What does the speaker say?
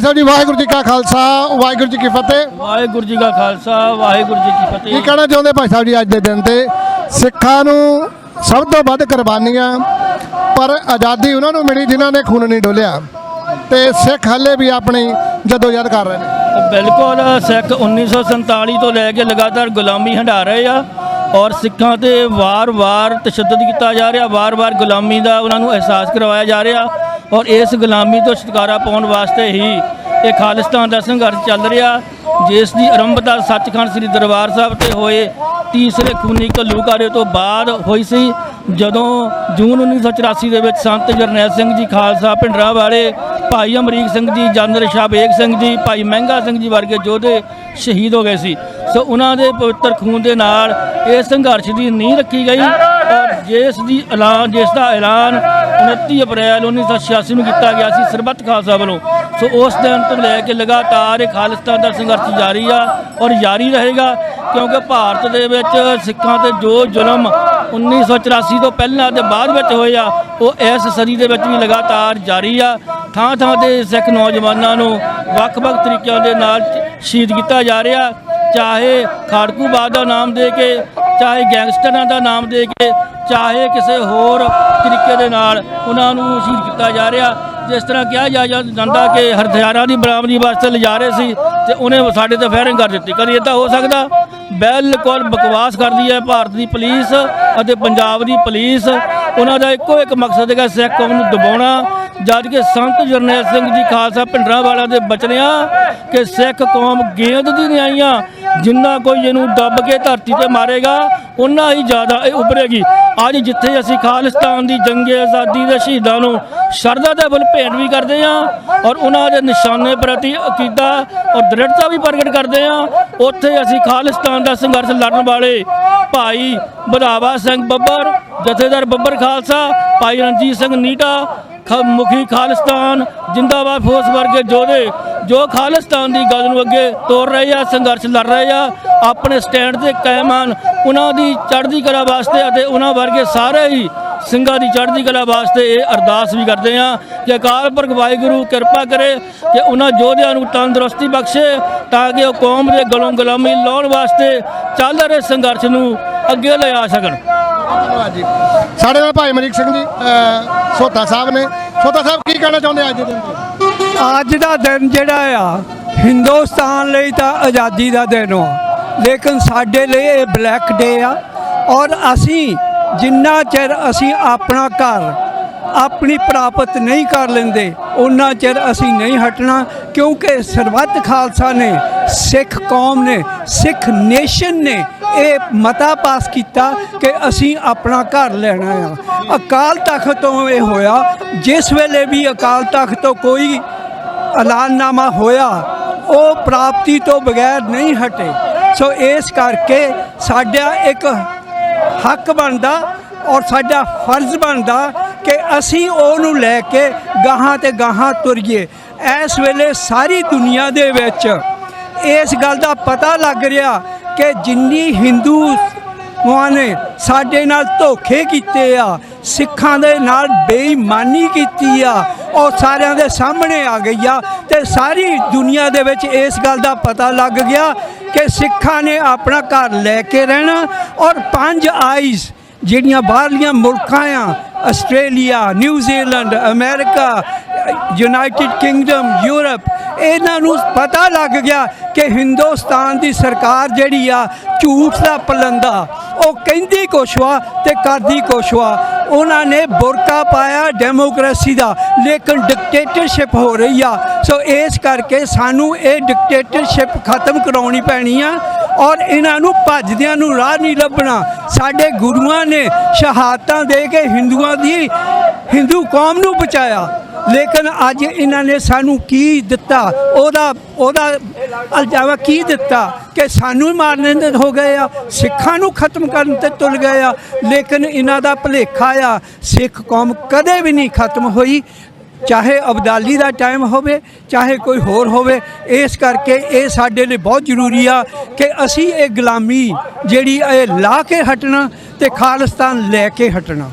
ਭਾਈ ਸਾਹਿਬ ਜੀ ਵਾਹਿਗੁਰੂ ਜੀ ਕਾ ਖਾਲਸਾ ਵਾਹਿਗੁਰੂ ਜੀ ਕੀ ਫਤਿਹ। ਵਾਹਿਗੁਰੂ ਜੀ ਕਾ ਖਾਲਸਾ ਵਾਹਿਗੁਰੂ ਜੀ ਕੀ ਕੀ ਫਤਿਹ ਕਹਿਣਾ ਚਾਹੁੰਦੇ ਭਾਈ ਸਾਹਿਬ ਜੀ ਅੱਜ ਦੇ ਦਿਨ ਤੇ? ਸਿੱਖਾਂ ਨੂੰ ਸਭ ਤੋਂ ਵੱਧ ਕੁਰਬਾਨੀਆਂ ਪਰ ਆਜ਼ਾਦੀ ਉਹਨਾਂ ਨੂੰ ਮਿਲੀ ਜਿਨ੍ਹਾਂ ਨੇ ਖੂਨ ਨਹੀਂ ਡੋਲਿਆ। ਤੇ ਸਿੱਖ ਹੱਲੇ ਵੀ ਆਪਣੀ ਜਦੋਜਹਿਦ ਕਰ ਰਹੇ ਨੇ। ਬਿਲਕੁਲ ਸਿੱਖ 1947 ਤੋਂ ਲੈ ਕੇ ਲਗਾਤਾਰ ਗੁਲਾਮੀ ਹੰਢਾ ਰਹੇ ਆ ਔਰ ਸਿੱਖਾਂ ਤੇ ਵਾਰ-ਵਾਰ ਤਸ਼ੱਦਦ ਕੀਤਾ ਜਾ ਰਿਹਾ ਵਾਰ-ਵਾਰ ਗੁਲਾਮੀ ਦਾ ਉਹਨਾਂ ਨੂੰ ਅਹਿਸਾਸ ਕਰਵਾਇਆ ਜਾ ਰਿਹਾ। ਔਰ ਇਸ ਗੁਲਾਮੀ ਤੋਂ ਛੁਟਕਾਰਾ ਪਾਉਣ ਵਾਸਤੇ ਹੀ ਇਹ ਖਾਲਿਸਤਾਨ ਦਾ ਸੰਘਰਸ਼ ਚੱਲ ਰਿਹਾ। ਜਿਸ ਦੀ ਆਰੰਭਤਾ ਸੱਚਖੰਡ ਸ੍ਰੀ ਦਰਬਾਰ ਸਾਹਿਬ ਤੇ ਹੋਏ ਤੀਸਰੇ ਖੂਨੀ ਘੱਲੂਕਾਰੇ ਤੋਂ ਬਾਅਦ ਹੋਈ ਸੀ। ਜਦੋਂ ਜੂਨ 1984 ਦੇ ਵਿੱਚ ਸੰਤ ਜਰਨੈਲ ਸਿੰਘ ਜੀ ਖਾਲਸਾ ਭਿੰਡਰਾਂ ਵਾਲੇ ਭਾਈ ਅਮਰੀਕ ਸਿੰਘ ਜੀ, ਜਨਰਲ ਸ਼ਾਹ ਬੇਗ ਸਿੰਘ ਜੀ, ਭਾਈ ਮਹਿੰਗਾ ਸਿੰਘ ਜੀ ਵਰਗੇ ਯੋਧੇ ਸ਼ਹੀਦ ਹੋ ਗਏ ਸੀ। ਸੋ ਉਹਨਾਂ ਦੇ ਪਵਿੱਤਰ ਖੂਨ ਦੇ ਨਾਲ ਇਹ ਸੰਘਰਸ਼ ਦੀ ਨੀਂਹ ਰੱਖੀ ਗਈ। ਔਰ ਜਿਸ ਦੀ ਐਲਾਨ ਜਿਸ ਦਾ ਐਲਾਨ 29 ਅਪ੍ਰੈਲ 1986 ਨੂੰ ਕੀਤਾ ਗਿਆ ਸੀ ਸਰਬੱਤ ਖਾਲਸਾ ਵੱਲੋਂ। ਸੋ ਉਸ ਦਿਨ ਤੋਂ ਲੈ ਕੇ ਲਗਾਤਾਰ ਇਹ ਖਾਲਿਸਤਾਨ ਦਾ ਸੰਘਰਸ਼ ਜਾਰੀ ਆ ਔਰ ਜਾਰੀ ਰਹੇਗਾ ਕਿਉਂਕਿ ਭਾਰਤ ਦੇ ਵਿੱਚ ਸਿੱਖਾਂ ਤੇ ਜੋ ਜ਼ੁਲਮ 1984 ਤੋਂ ਪਹਿਲਾਂ ਤੇ ਬਾਅਦ ਵਿੱਚ ਹੋਏ ਆ, ਉਹ ਇਸ ਸਦੀ ਦੇ ਵਿੱਚ ਵੀ ਲਗਾਤਾਰ ਜਾਰੀ ਆ। ਥਾਂ ਥਾਂ ਤੇ ਸਿੱਖ ਨੌਜਵਾਨਾਂ ਨੂੰ ਵੱਖ-ਵੱਖ ਤਰੀਕਿਆਂ ਦੇ ਨਾਲ ਸ਼ਹੀਦ ਕੀਤਾ ਜਾ ਰਿਹਾ। ਚਾਹੇ ਖਾੜਕੂਬਾਦ ਦਾ ਨਾਮ ਦੇ ਕੇ ਚਾਹੇ ਗੈਂਗਸਟਰਾਂ ਦਾ ਨਾਮ ਦੇ ਕੇ, ਚਾਹੇ ਕਿਸੇ ਹੋਰ ਤਰੀਕੇ ਦੇ ਨਾਲ ਉਹਨਾਂ ਨੂੰ ਸ਼ਹੀਦ ਕੀਤਾ ਜਾ ਰਿਹਾ। ਜਿਸ ਤਰ੍ਹਾਂ ਕਿਹਾ ਜਾ ਜਾ- ਜਾਂਦਾ ਕਿ ਹਥਿਆਰਾਂ ਦੀ ਬਰਾਮਦੀ ਵਾਸਤੇ ਲਿਜਾ ਰਹੇ ਸੀ ਤੇ ਉਹਨੇ ਸਾਡੇ ਤੇ ਫਾਇਰਿੰਗ ਕਰ ਦਿੱਤੀ। ਕਦੀ ਇਦਾਂ ਹੋ ਸਕਦਾ? ਬਿਲਕੁਲ ਬਕਵਾਸ ਕਰਦੀ ਹੈ ਭਾਰਤ ਦੀ ਪੁਲਿਸ ਅਤੇ ਪੰਜਾਬ ਦੀ ਪੁਲਿਸ। ਉਹਨਾਂ ਦਾ ਇੱਕੋ ਇੱਕ ਮਕਸਦ ਹੈਗਾ ਸਿੱਖ ਕੌਮ ਨੂੰ ਦਬਾਉਣਾ। ਜਦ ਕਿ ਸੰਤ ਜਰਨੈਲ ਸਿੰਘ ਜੀ ਖਾਲਸਾ ਭਿੰਡਰਾਂ ਵਾਲਿਆਂ ਦੇ ਬਚਨਿਆ ਕਿ ਸਿੱਖ ਕੌਮ ਗੇਂਦ ਦੀ ਨਿਆਈਆਂ ਜਿੰਨਾ ਕੋਈ ਇਹਨੂੰ ਦੱਬ ਕੇ ਧਰਤੀ ਤੇ ਮਾਰੇਗਾ, ਉਨਾ ਹੀ ਜ਼ਿਆਦਾ ਇਹ ਉਭਰੇਗੀ। ਅੱਜ ਜਿੱਥੇ ਅਸੀਂ ਖਾਲਿਸਤਾਨ ਦੀ ਜੰਗੇ ਆਜ਼ਾਦੀ ਦੇ ਸ਼ਹੀਦਾਂ ਨੂੰ ਸ਼ਰਧਾ ਦੇ ਫੁੱਲ ਭੇਟ ਵੀ ਕਰਦੇ ਹਾਂ ਔਰ ਉਹਨਾਂ ਦੇ ਨਿਸ਼ਾਨੇ ਪ੍ਰਤੀ ਅਕੀਦਾ ਔਰ ਦ੍ਰਿੜਤਾ ਵੀ ਪ੍ਰਗਟ ਕਰਦੇ ਹਾਂ, ਉੱਥੇ ਅਸੀਂ ਖਾਲਿਸਤਾਨ ਦਾ ਸੰਘਰਸ਼ ਲੜਨ ਵਾਲੇ ਭਾਈ ਬਧਾਵਾ ਸਿੰਘ ਬੱਬਰ, ਜਥੇਦਾਰ ਬੱਬਰ ਖਾਲਸਾ, ਭਾਈ ਰਣਜੀਤ ਸਿੰਘ ਨੀਟਾ ਖ- ਮੁਖੀ ਖਾਲਿਸਤਾਨ, ਜਿੰਦਾਬਾਦ ਫੋਰਸ ਵਰਗੇ ਯੋਧੇ ਜੋ ਖਾਲਿਸਤਾਨ ਦੀ ਗੱਲ ਨੂੰ ਅੱਗੇ ਤੋਰ ਰਹੇ ਆ, ਸੰਘਰਸ਼ ਲੜ ਰਹੇ ਆ, ਆਪਣੇ ਸਟੈਂਡ ਤੇ ਕਾਇਮ ਹਨ, ਉਹਨਾਂ ਦੀ ਚੜ੍ਹਦੀ ਕਲਾ ਵਾਸਤੇ ਅਤੇ ਉਹਨਾਂ ਵਰਗੇ ਸਾਰੇ ਹੀ ਸਿੰਘਾਂ ਦੀ ਚੜ੍ਹਦੀ ਕਲਾ ਵਾਸਤੇ ਇਹ ਅਰਦਾਸ ਵੀ ਕਰਦੇ ਆ। ਕਿ ਅਕਾਲ ਪੁਰਖ ਵਾਹਿਗੁਰੂ, ਕਿਰਪਾ ਕਰੇ ਕਿ ਉਹਨਾਂ ਯੋਧਿਆਂ ਨੂੰ ਤੰਦਰੁਸਤੀ ਬਖਸ਼ੇ ਤਾਂ ਕਿ ਉਹ ਕੌਮ ਦੇ ਗਲੋਂ ਗੁਲਾਮੀ ਲਾਉਣ ਵਾਸਤੇ ਚੱਲ ਰਹੇ ਸੰਘਰਸ਼ ਨੂੰ ਅੱਗੇ ਲਿਆ ਸਕਣ। ਧੰਨਵਾਦ ਜੀ। ਸਾਡੇ ਨਾਲ ਭਾਈ ਅਮਰੀਕ ਸਿੰਘ ਜੀ ਸੋਤਾ ਸਾਹਿਬ ਨੇ। ਸੋਤਾ ਸਾਹਿਬ ਕੀ ਕਹਿਣਾ ਚਾਹੁੰਦੇ ਅੱਜ ਦੇ ਦਿਨ? ਤੇ ਅੱਜ ਦਾ ਦਿਨ ਜਿਹੜਾ ਆ, ਹਿੰਦੁਸਤਾਨ ਲਈ ਤਾਂ ਆਜ਼ਾਦੀ ਦਾ ਦਿਨ ਆ। ਲੇਕਿਨ ਸਾਡੇ ਲਈ ਇਹ ਬਲੈਕ ਡੇ ਆ। ਔਰ ਅਸੀਂ ਜਿੰਨਾ ਚਿਰ ਅਸੀਂ ਆਪਣਾ ਘਰ ਆਪਣੀ ਪ੍ਰਾਪਤ ਨਹੀਂ ਕਰ ਲੈਂਦੇ ਉਹਨਾਂ ਚਿਰ ਅਸੀਂ ਨਹੀਂ ਹਟਣਾ, ਕਿਉਂਕਿ ਸਰਬੱਤ ਖਾਲਸਾ ਨੇ, ਸਿੱਖ ਕੌਮ ਨੇ, ਸਿੱਖ ਨੇਸ਼ਨ ਨੇ ਇਹ ਮਤਾ ਪਾਸ ਕੀਤਾ ਕਿ ਅਸੀਂ ਆਪਣਾ ਘਰ ਲੈਣਾ ਆ। ਅਕਾਲ ਤਖਤ ਤੋਂ ਇਹ ਹੋਇਆ। ਜਿਸ ਵੇਲੇ ਵੀ ਅਕਾਲ ਤਖਤ ਤੋਂ ਕੋਈ ਐਲਾਨਨਾਮਾ ਹੋਇਆ, ਉਹ ਪ੍ਰਾਪਤੀ ਤੋਂ ਬਗੈਰ ਨਹੀਂ ਹਟੇ। ਸੋ ਇਸ ਕਰਕੇ ਸਾਡਾ ਇੱਕ ਹੱਕ ਬਣਦਾ ਔਰ ਸਾਡਾ ਫਰਜ਼ ਬਣਦਾ ਕਿ ਅਸੀਂ ਉਹਨੂੰ ਲੈ ਕੇ ਗਾਹਾਂ ਤੇ ਗਾਹਾਂ ਤੁਰੀਏ। ਇਸ ਵੇਲੇ ਸਾਰੀ ਦੁਨੀਆ ਦੇ ਵਿੱਚ ਇਸ ਗੱਲ ਦਾ ਪਤਾ ਲੱਗ ਰਿਹਾ ਕਿ ਜਿੰਨੀ ਹਿੰਦੂ ਨੇ ਸਾਡੇ ਨਾਲ ਧੋਖੇ ਕੀਤੇ ਆ ਸਿੱਖਾਂ ਦੇ ਨਾਲ ਬੇਈਮਾਨੀ ਕੀਤੀ ਆ, ਉਹ ਸਾਰਿਆਂ ਦੇ ਸਾਹਮਣੇ ਆ ਗਈ ਆ ਤੇ ਸਾਰੀ ਦੁਨੀਆ ਦੇ ਵਿੱਚ ਇਸ ਗੱਲ ਦਾ ਪਤਾ ਲੱਗ ਗਿਆ ਕਿ ਸਿੱਖਾਂ ਨੇ ਆਪਣਾ ਘਰ ਲੈ ਕੇ ਰਹਿਣਾ ਔਰ ਪੰਜ ਆਈਜ਼ ਜਿਹੜੀਆਂ ਬਾਹਰਲੀਆਂ ਮੁਲਕਾਂ ਆ, Australia New Zealand America, United Kingdom, Europe, ਇਹਨਾਂ ਨੂੰ ਪਤਾ ਲੱਗ ਗਿਆ ਕਿ ਹਿੰਦੁਸਤਾਨ ਦੀ ਸਰਕਾਰ ਜਿਹੜੀ ਆ ਝੂਠ ਦਾ ਪਲੰਦਾ, ਉਹ ਕਹਿੰਦੀ ਕੁਛ ਵਾ ਤੇ ਕਰਦੀ ਕੁਛ ਵਾ। ਉਹਨਾਂ ਨੇ ਬੁਰਕਾ ਪਾਇਆ ਡੈਮੋਕ੍ਰੇਸੀ ਦਾ, ਲੇਕਿਨ ਡਿਕਟੇਟਰਸ਼ਿਪ ਹੋ ਰਹੀ ਆ। ਸੋ ਇਸ ਕਰਕੇ ਸਾਨੂੰ ਇਹ ਡਿਕਟੇਟਰਸ਼ਿਪ ਖਤਮ ਕਰਾਉਣੀ ਪੈਣੀ ਆ ਔਰ ਇਹਨਾਂ ਨੂੰ ਭੱਜਦਿਆਂ ਨੂੰ ਰਾਹ ਨਹੀਂ ਲੱਭਣਾ। ਸਾਡੇ ਗੁਰੂਆਂ ਨੇ ਸ਼ਹਾਦਤਾਂ ਦੇ ਕੇ ਹਿੰਦੂਆਂ ਦੀ ਹਿੰਦੂ ਕੌਮ ਨੂੰ ਬਚਾਇਆ। ਲੇਕਿਨ ਅੱਜ ਇਹਨਾਂ ਨੇ ਸਾਨੂੰ ਕੀ ਦਿੱਤਾ? ਉਹਦਾ ਉਹਦਾ ਅਲਜਾਵਾ ਕੀ ਦਿੱਤਾ ਕਿ ਸਾਨੂੰ ਹੀ ਮਾਰਨੇ ਦੇ ਹੋ ਗਏ ਆ, ਸਿੱਖਾਂ ਨੂੰ ਖਤਮ ਕਰਨ ਤੇ ਤੁਲ ਗਏ ਆ। ਲੇਕਿਨ ਇਹਨਾਂ ਦਾ ਭਲੇਖਾ ਆ, ਸਿੱਖ ਕੌਮ ਕਦੇ ਵੀ ਨਹੀਂ ਖਤਮ ਹੋਈ। ਚਾਹੇ ਅਬਦਾਲੀ ਦਾ ਟਾਈਮ ਹੋਵੇ, ਚਾਹੇ ਕੋਈ ਹੋਰ ਹੋਵੇ, ਇਸ ਕਰਕੇ ਇਹ ਸਾਡੇ ਲਈ ਬਹੁਤ ਜ਼ਰੂਰੀ ਆ ਕਿ ਅਸੀਂ ਇਹ ਗੁਲਾਮੀ ਜਿਹੜੀ ਇਹ ਲਾ ਕੇ ਹਟਣਾ ਤੇ ਖਾਲਿਸਤਾਨ ਲੈ ਕੇ ਹਟਣਾ।